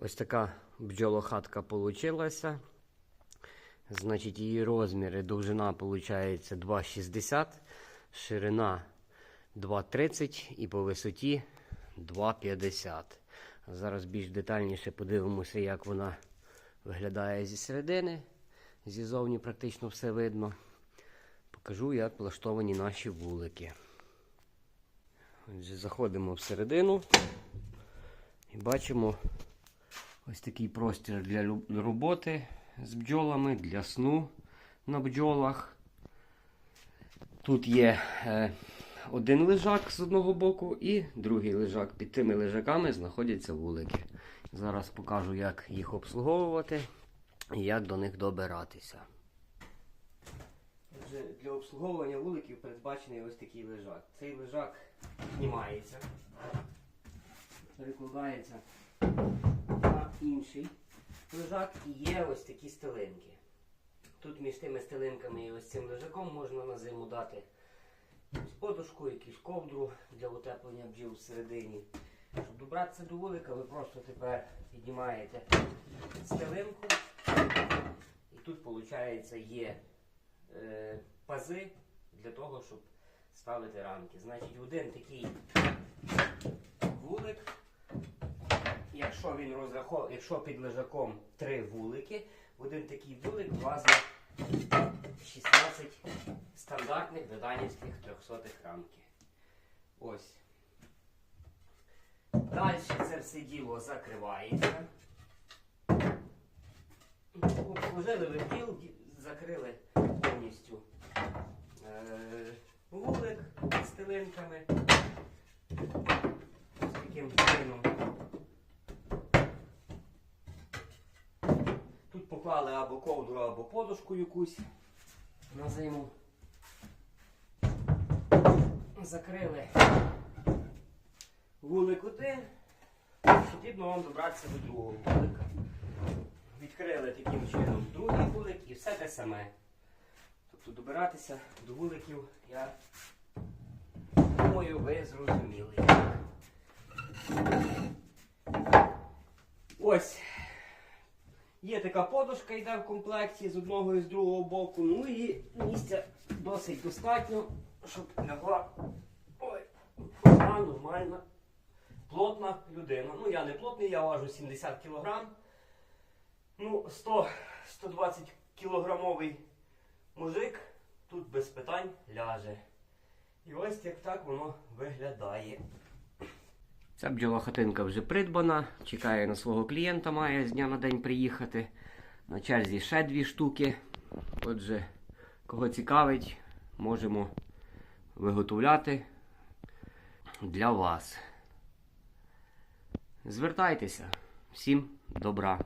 Ось така бджолохатка получилася. Значить, її розміри, довжина виходить 2,60, ширина 2,30 і по висоті 2,50. Зараз більш детальніше подивимося, як вона виглядає зі середини. Зізовні практично все видно. Покажу, як влаштовані наші вулики. Отже, заходимо всередину і бачимо ось такий простір для роботи з бджолами, для сну на бджолах. Тут є е, один лежак з одного боку і другий лежак. Під тими лежаками знаходяться вулики. Зараз покажу, як їх обслуговувати і як до них добиратися. Для обслуговування вуликів передбачений ось такий лежак. Цей лежак знімається, перекладається інший лежак і є ось такі стелинки. Тут між тими стелинками і ось цим лежаком можна на зиму дати подушку, якусь ковдру для утеплення бджіл всередині. Щоб добратися до вулика, ви просто тепер піднімаєте стелинку. І тут, виходить, є е, пази для того, щоб ставити рамки. Значить, один такий вулик, якщо він розрахов... якщо під лежаком три вулики, один такий вулик влазить 16 стандартних доданівських 300 рамки. Ось. Далі це все діло закривається. Обслужили ви закрили повністю е, вулик з стелинками. Ось таким чином. Тут поклали або ковдру, або подушку якусь на зиму. Закрили вулик один. Потрібно вам добратися до другого вулика. Відкрили таким чином другий вулик і все те саме. Тобто добиратися до вуликів я думаю, ви зрозуміли. Ось. Є така подушка, йде в комплекті з одного і з другого боку. Ну і місця досить достатньо, щоб лягла ой, одна нормальна, плотна людина. Ну я не плотний, я важу 70 кг. Ну, 100-120 кілограмовий мужик тут без питань ляже. І ось як так воно виглядає. Ця бджолохатинка вже придбана, чекає на свого клієнта, має з дня на день приїхати. На черзі ще дві штуки. Отже, кого цікавить, можемо виготовляти для вас. Звертайтеся. Всім добра!